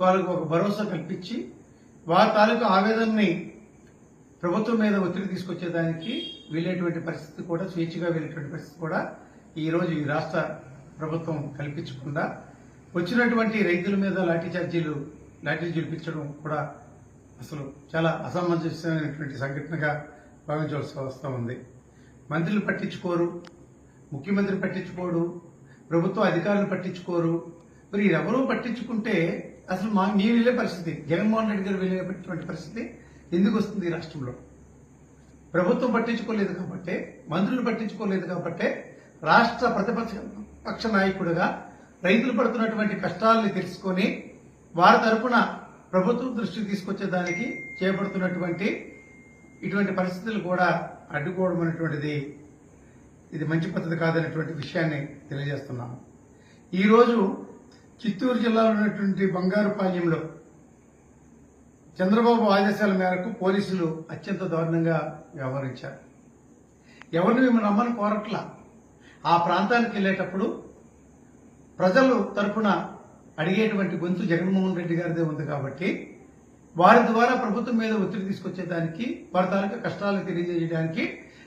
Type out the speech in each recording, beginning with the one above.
వాళ్ళకు ఒక భరోసా కల్పించి వారి తాలూకా ఆవేదనని ప్రభుత్వం మీద ఒత్తిడి తీసుకొచ్చేదానికి వెళ్ళేటువంటి పరిస్థితి కూడా స్వేచ్ఛగా వెళ్ళేటువంటి పరిస్థితి కూడా ఈరోజు ఈ రాష్ట్ర ప్రభుత్వం కల్పించకుండా వచ్చినటువంటి రైతుల మీద లాఠీ చార్జీలు లాఠీ చూపించడం కూడా అసలు చాలా అసమంజసమైనటువంటి సంఘటనగా భావించవలసి వస్తూ ఉంది. మంత్రులు పట్టించుకోరు ముఖ్యమంత్రి పట్టించుకోడు ప్రభుత్వ అధికారులు పట్టించుకోరు. మరి ఎవరూ పట్టించుకుంటే అసలు మా మేము వెళ్ళే పరిస్థితి జగన్మోహన్ రెడ్డి గారు వెళ్ళేటువంటి పరిస్థితి ఎందుకు వస్తుంది ఈ రాష్ట్రంలో? ప్రభుత్వం పట్టించుకోలేదు కాబట్టే మంత్రులు పట్టించుకోలేదు కాబట్టే రాష్ట్ర ప్రతిపక్ష పక్ష నాయకుడుగా రైతులు పడుతున్నటువంటి కష్టాలని తెలుసుకొని వారి తరపున ప్రభుత్వం దృష్టికి తీసుకొచ్చేదానికి చేపడుతున్నటువంటి ఇటువంటి పరిస్థితులు కూడా అడ్డుకోవడం అనేటువంటిది ఇది మంచి పద్ధతి కాదనేటువంటి విషయాన్ని తెలియజేస్తున్నాము ఈరోజు చిత్తూరు జిల్లాలో ఉన్నటువంటి బంగారుపాళ్యంలో చంద్రబాబు ఆదేశాల మేరకు పోలీసులు అత్యంత దారుణంగా వ్యవహరించారు. ఎవరిని మేము నమ్మని కోరట్లా? ఆ ప్రాంతానికి వెళ్ళేటప్పుడు ప్రజలు తరపున అడిగేటువంటి గొంతు జగన్మోహన్ రెడ్డి గారిదే ఉంది కాబట్టి వారి ద్వారా ప్రభుత్వం మీద ఒత్తిడి తీసుకొచ్చేదానికి వారి తాలూకా కష్టాలు తెలియజేయడానికి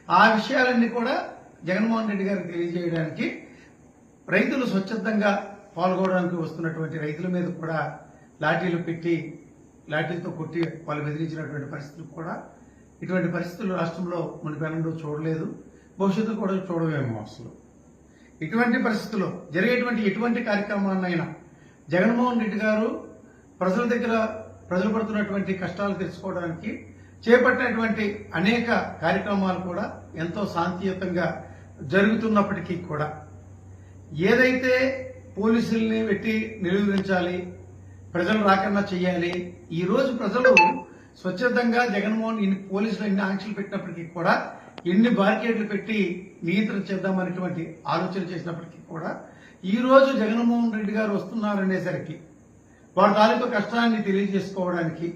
ఆ విషయాలన్నీ కూడా జగన్మోహన్ రెడ్డి గారికి తెలియజేయడానికి రైతులు స్వచ్ఛందంగా పాల్గొనడానికి వస్తున్నటువంటి రైతుల మీద కూడా లాఠీలు పెట్టి లాఠీలతో కొట్టి వాళ్ళు బెదిరించినటువంటి పరిస్థితులు కూడా ఇటువంటి పరిస్థితులు రాష్ట్రంలో మునిపెనంలో చూడలేదు. భవిష్యత్తు కూడా చూడవేమో అసలు. ఇటువంటి పరిస్థితుల్లో జరిగేటువంటి ఎటువంటి కార్యక్రమాన్నైనా జగన్మోహన్ రెడ్డి గారు ప్రజల దగ్గర ప్రజలు పడుతున్నటువంటి కష్టాలు తెలుసుకోవడానికి చేపట్టినటువంటి అనేక కార్యక్రమాలు కూడా ఎంతో శాంతియుతంగా జరుగుతున్నప్పటికీ కూడా ఏదైతే పోలీసుల్ని పెట్టి నిలువరించాలి ప్రజలు రాకుండా చేయాలి. ఈరోజు ప్రజలు స్వచ్ఛందంగా జగన్మోహన్ ఇన్ని పోలీసులు ఎన్ని ఆంక్షలు పెట్టినప్పటికీ కూడా ఎన్ని బార్కేట్లు పెట్టి నియంత్రణ చేద్దామనేటువంటి ఆలోచన చేసినప్పటికీ కూడా ఈ రోజు జగన్మోహన్ రెడ్డి గారు వస్తున్నారనేసరికి వారి తాలూకు కష్టాన్ని తెలియజేసుకోవడానికి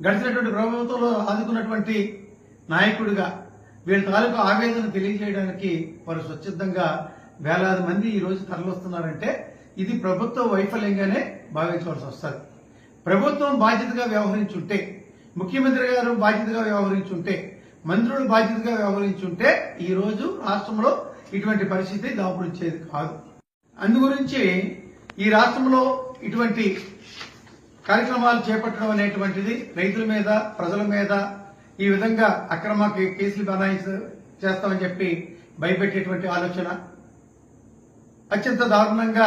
గడిచినటువంటి ప్రభుత్వంలో ఆదుకున్నటువంటి నాయకుడిగా వీళ్ళ తాలూకు ఆవేదన తెలియజేయడానికి వారు స్వచ్ఛందంగా వేలాది మంది ఈ రోజు తరలిస్తున్నారంటే ఇది ప్రభుత్వ వైఫల్యంగానే భావించవలసి వస్తుంది. ప్రభుత్వం బాధ్యతగా వ్యవహరించుంటే ముఖ్యమంత్రి గారు బాధ్యతగా వ్యవహరించుంటే మంత్రులు బాధ్యతగా వ్యవహరించుంటే ఈ రోజు రాష్ట్రంలో ఇటువంటి పరిస్థితి దాపురించేది కాదు. అందుగురించి ఈ రాష్ట్రంలో ఇటువంటి కార్యక్రమాలు చేపట్టడం అనేటువంటిది రైతుల మీద ప్రజల మీద ఈ విధంగా అక్రమ కేసులు బనాయించ చేస్తామని చెప్పి భయపెట్టేటువంటి ఆలోచన. అత్యంత దారుణంగా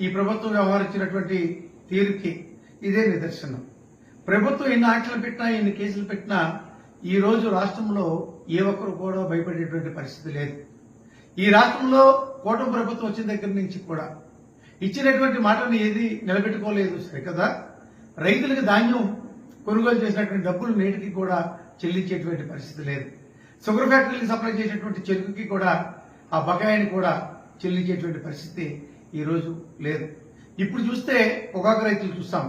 ఈ ప్రభుత్వం వ్యవహరించినటువంటి తీరుకి ఇదే నిదర్శనం. ప్రభుత్వం ఎన్ని ఆటలు పెట్టినా ఎన్ని కేసులు పెట్టినా ఈ రోజు రాష్ట్రంలో ఏ ఒక్కరు కూడా భయపడేటువంటి పరిస్థితి లేదు. ఈ రాష్ట్రంలో కూటమి ప్రభుత్వం వచ్చిన దగ్గర నుంచి కూడా ఇచ్చినటువంటి మాటను ఏది నిలబెట్టుకోలేదు సరికదా? రైతులకు ధాన్యం కొనుగోలు చేసినటువంటి డబ్బులు నేటికి కూడా చెల్లించేటువంటి పరిస్థితి లేదు. షుగర్ ఫ్యాక్టరీకి సప్లై చేసినటువంటి చెరుకుకి కూడా ఆ బకాయిని కూడా చెల్లించేటువంటి పరిస్థితి ఈ రోజు లేదు. ఇప్పుడు చూస్తే పొగాకు రైతులు చూస్తాం.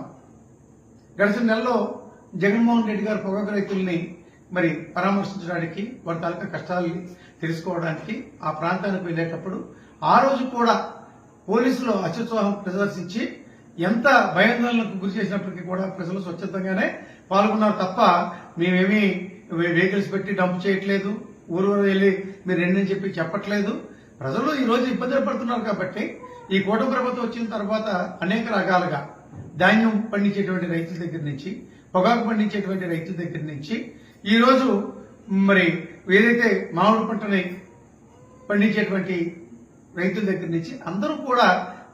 గడిచిన నెలలో జగన్మోహన్ రెడ్డి గారు పొగాకు రైతుల్ని మరి పరామర్శించడానికి వారి తాలూకా కష్టాలని తెలుసుకోవడానికి ఆ ప్రాంతానికి వెళ్ళేటప్పుడు ఆ రోజు కూడా పోలీసులు అత్యుత్సాహం ప్రదర్శించి ఎంత భయాందోళనకు గురి చేసినప్పటికీ కూడా ప్రజలు స్వచ్ఛందంగానే పాల్గొన్నారు తప్ప మేమేమి వెహికల్స్ పెట్టి డంప్ చేయట్లేదు. ఊరు ఊరు వెళ్ళి మీరు రెండని చెప్పి చెప్పట్లేదు. ప్రజలు ఈ రోజు ఇబ్బందులు పడుతున్నారు కాబట్టి ఈ కూటమి ప్రభుత్వం వచ్చిన తర్వాత అనేక రకాలుగా ధాన్యం పండించేటువంటి రైతుల దగ్గర నుంచి పొగాకు పండించేటువంటి రైతుల దగ్గర నుంచి ఈరోజు మరి ఏదైతే మామిడి పంటని పండించేటువంటి రైతుల దగ్గర నుంచి అందరూ కూడా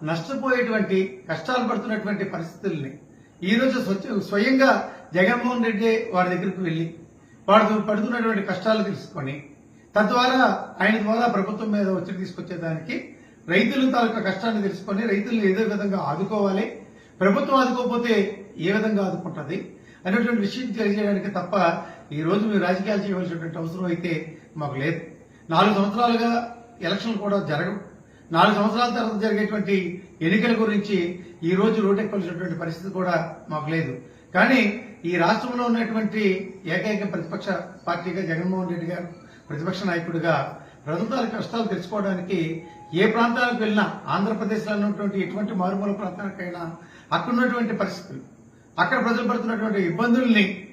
నష్టపోయేటువంటి కష్టాలు పడుతున్నటువంటి పరిస్థితుల్ని ఈ రోజు స్వచ్ఛ- స్వయంగా జగన్మోహన్ రెడ్డి వారి దగ్గరకు వెళ్ళి వాడు పడుతున్నటువంటి కష్టాలు తెలుసుకొని తద్వారా ఆయన ద్వారా ప్రభుత్వం మీద ఒత్తిడి తీసుకొచ్చేదానికి రైతులు తాలూకా కష్టాన్ని తెలుసుకొని రైతులను ఏదో విధంగా ఆదుకోవాలి ప్రభుత్వం ఆదుకోకపోతే ఏ విధంగా ఆదుకుంటుంది అనేటువంటి విషయం తెలియజేయడానికి తప్ప ఈ రోజు మీరు రాజకీయాలు చేయవలసినటువంటి అవసరం అయితే మాకు లేదు. నాలుగు సంవత్సరాలుగా ఎలక్షన్లు కూడా జరగవు. నాలుగు సంవత్సరాల తర్వాత జరిగేటువంటి ఎన్నికల గురించి ఈ రోజు రోడ్డెక్కవలసినటువంటి పరిస్థితి కూడా మాకు లేదు. కానీ ఈ రాష్ట్రంలో ఉన్నటువంటి ఏకైక ప్రతిపక్ష పార్టీగా జగన్మోహన్ రెడ్డి గారు ప్రతిపక్ష నాయకుడిగా ప్రభుత్వాల కష్టాలు తెలుసుకోవడానికి ఏ ప్రాంతాలకు వెళ్ళినా ఆంధ్రప్రదేశ్లో ఉన్నటువంటి ఎటువంటి మారుమూల ప్రాంతాలకైనా అక్కడ ఉన్నటువంటి పరిస్థితులు అక్కడ ప్రజలు పడుతున్నటువంటి ఇబ్బందుల్ని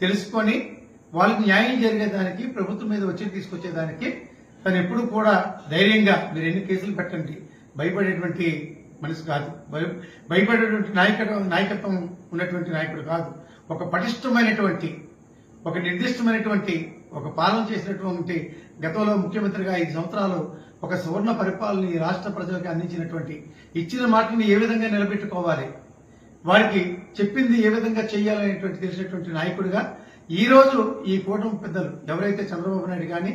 తెలుసుకొని వాళ్ళకి న్యాయం జరిగేదానికి ప్రభుత్వం మీద వచ్చి తీసుకొచ్చేదానికి తను ఎప్పుడు కూడా ధైర్యంగా మీరు ఎన్ని కేసులు పెట్టండి భయపడేటువంటి మనిషి కాదు. భయ- భయపడేటువంటి నాయకత్వం నాయకత్వం ఉన్నటువంటి నాయకుడు కాదు. ఒక పటిష్టమైనటువంటి ఒక నిర్దిష్టమైనటువంటి ఒక పాలన చేసినటువంటి గతంలో ముఖ్యమంత్రిగా ఐదు సంవత్సరాలు ఒక సువర్ణ పరిపాలన ఈ రాష్ట్ర ప్రజలకు అందించినటువంటి ఇచ్చిన మాటని ఏ విధంగా నిలబెట్టుకోవాలి? వారికి చెప్పింది ఏ విధంగా చేయాలనేటువంటి తెలిసినటువంటి నాయకుడిగా ఈ రోజు ఈ కూటమి పెద్దలు ఎవరైతే చంద్రబాబు నాయుడు కానీ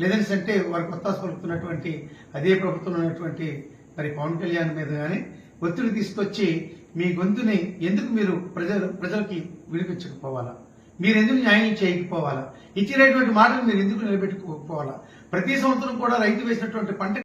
లేదని అంటే వారు కొత్త పలుకుతున్నటువంటి అదే ప్రభుత్వం ఉన్నటువంటి మరి పవన్ కళ్యాణ్ మీద కానీ ఒత్తిడి తీసుకొచ్చి మీ గొంతుని ఎందుకు మీరు ప్రజలు ప్రజలకి వినిపించకపోవాలా? మీరు ఎందుకు న్యాయం చేయకపోవాలా? ఇచ్చినటువంటి మాటలు మీరు ఎందుకు నిలబెట్టుకోకపోవాలా? ప్రతి సంవత్సరం కూడా రైతు వేసినటువంటి పంట